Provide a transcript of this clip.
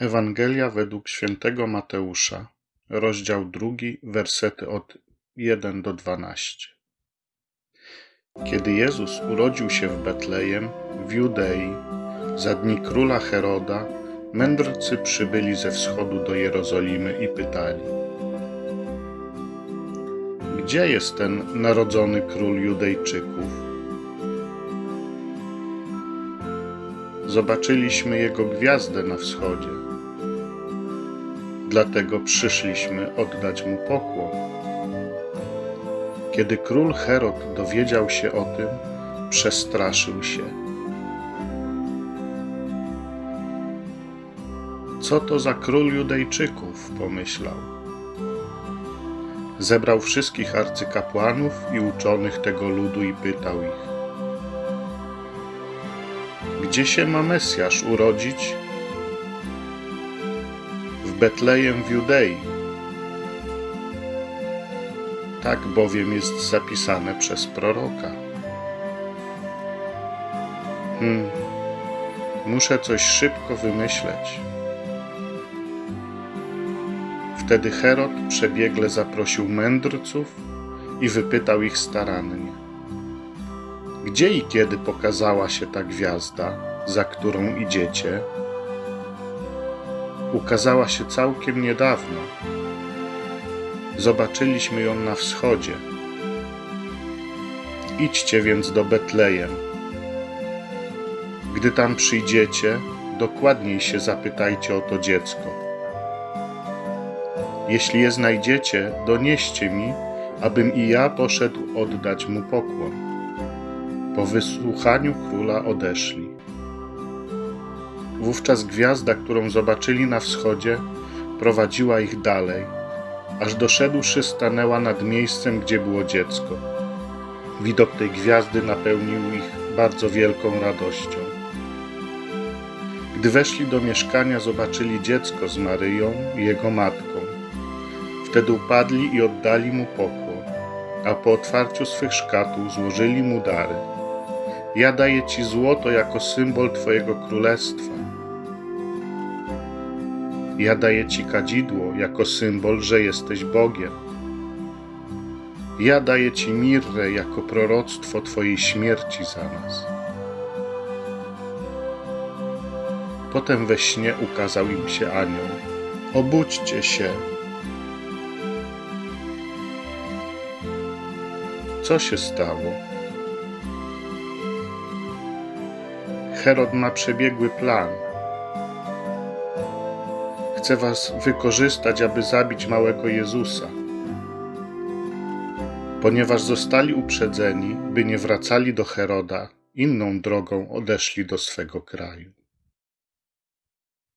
Ewangelia według świętego Mateusza, rozdział drugi, wersety od 1 do 12. Kiedy Jezus urodził się w Betlejem, w Judei, za dni króla Heroda, mędrcy przybyli ze wschodu do Jerozolimy i pytali: Gdzie jest ten narodzony król Judejczyków? Zobaczyliśmy jego gwiazdę na wschodzie. Dlatego przyszliśmy oddać mu pokłon. Kiedy król Herod dowiedział się o tym, przestraszył się. Co to za król Judejczyków? pomyślał. Zebrał wszystkich arcykapłanów i uczonych tego ludu i pytał ich: Gdzie się ma Mesjasz urodzić? Betlejem w Judei. Tak bowiem jest zapisane przez proroka. Hmm, muszę coś szybko wymyśleć. Wtedy Herod przebiegle zaprosił mędrców i wypytał ich starannie. Gdzie i kiedy pokazała się ta gwiazda, za którą idziecie? Ukazała się całkiem niedawno. Zobaczyliśmy ją na wschodzie. Idźcie więc do Betlejem. Gdy tam przyjdziecie, dokładniej się zapytajcie o to dziecko. Jeśli je znajdziecie, donieście mi, abym i ja poszedł oddać mu pokłon. Po wysłuchaniu króla odeszli. Wówczas gwiazda, którą zobaczyli na wschodzie, prowadziła ich dalej, aż doszedłszy stanęła nad miejscem, gdzie było dziecko. Widok tej gwiazdy napełnił ich bardzo wielką radością. Gdy weszli do mieszkania, zobaczyli dziecko z Maryją i jego matką. Wtedy upadli i oddali mu pokłon, a po otwarciu swych szkatuł złożyli mu dary. Ja daję ci złoto jako symbol twojego królestwa. Ja daję ci kadzidło jako symbol, że jesteś Bogiem. Ja daję ci mirrę jako proroctwo twojej śmierci za nas. Potem we śnie ukazał im się anioł. Obudźcie się. Co się stało? Herod ma przebiegły plan. Chce was wykorzystać, aby zabić małego Jezusa. Ponieważ zostali uprzedzeni, by nie wracali do Heroda, inną drogą odeszli do swego kraju.